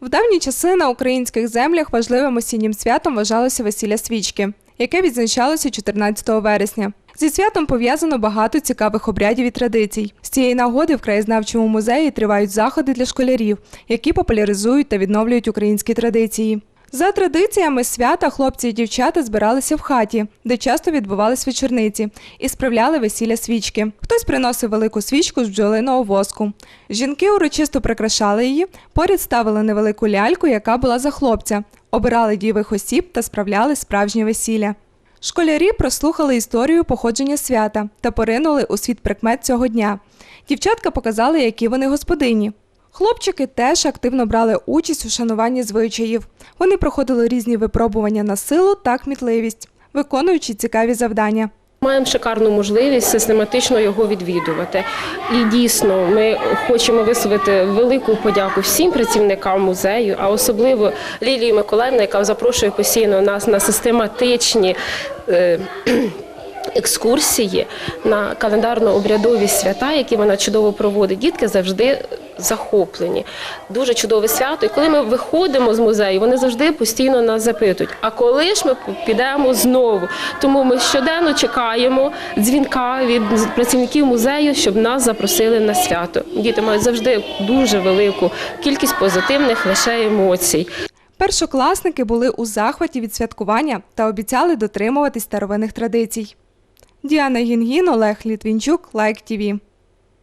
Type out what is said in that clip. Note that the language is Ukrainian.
В давні часи на українських землях важливим осіннім святом вважалося весілля свічки, яке відзначалося 14 вересня. Зі святом пов'язано багато цікавих обрядів і традицій. З цієї нагоди в краєзнавчому музеї тривають заходи для школярів, які популяризують та відновлюють українські традиції. За традиціями свята хлопці і дівчата збиралися в хаті, де часто відбувались вечорниці, і справляли весілля свічки. Хтось приносив велику свічку з бджолиного воску. Жінки урочисто прикрашали її, поряд ставили невелику ляльку, яка була за хлопця, обирали дівих осіб та справляли справжнє весілля. Школярі прослухали історію походження свята та поринули у світ прикмет цього дня. Дівчатка показали, які вони господині. Хлопчики теж активно брали участь у шануванні звичаїв. Вони проходили різні випробування на силу та кмітливість, виконуючи цікаві завдання. Маємо шикарну можливість систематично його відвідувати. І дійсно, ми хочемо висловити велику подяку всім працівникам музею, а особливо Лілії Миколаївні, яка запрошує постійно нас на систематичні. е, Екскурсії на календарно-обрядові свята, які вона чудово проводить, дітки завжди захоплені. Дуже чудове свято. І коли ми виходимо з музею, вони завжди постійно нас запитують: а коли ж ми підемо знову? Тому ми щоденно чекаємо дзвінка від працівників музею, щоб нас запросили на свято. Діти мають завжди дуже велику кількість позитивних лише емоцій. Першокласники були у захваті від святкування та обіцяли дотримуватись старовинних традицій. Діана Гінгін, Олег Літвінчук, Лайк ТІВІ.